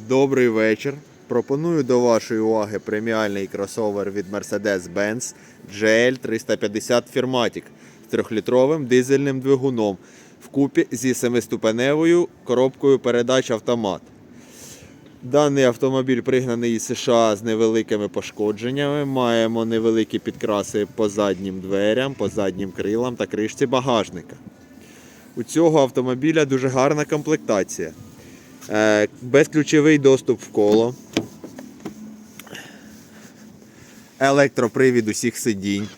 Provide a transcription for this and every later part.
Добрий вечір. Пропоную до вашої уваги преміальний кросовер від Mercedes-Benz GL 350 Firmatic з 3-літровим дизельним двигуном вкупі зі 7-ступеневою коробкою передач автомат. Даний автомобіль пригнаний із США з невеликими пошкодженнями. Маємо невеликі підкраси по заднім дверям, по заднім крилам та кришці багажника. У цього автомобіля дуже гарна комплектація. Е, Безключовий доступ в коло. Електропривід усіх сидінь.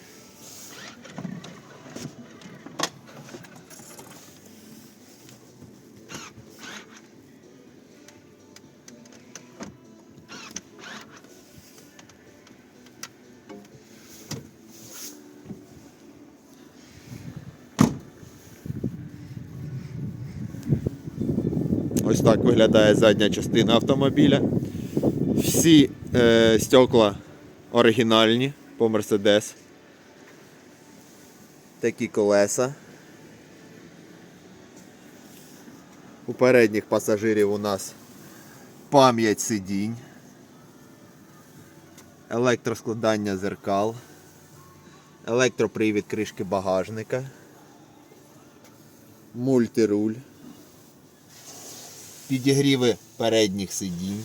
Ось так виглядає задня частина автомобіля. Всі е, стекла оригінальні по Mercedes. Такі колеса. У передніх пасажирів у нас пам'ять сидінь, електроскладання зеркал, електропривід кришки багажника, мультируль підігріви передніх сидінь.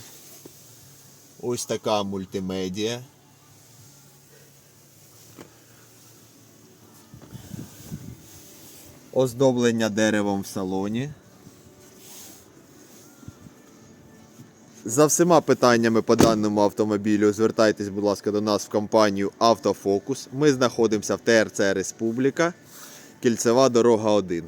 Ось така мультимедіа. Оздоблення деревом в салоні. За всіма питаннями по даному автомобілю звертайтесь, будь ласка, до нас в компанію Автофокус. Ми знаходимося в ТРЦ Республіка, Кільцева дорога 1.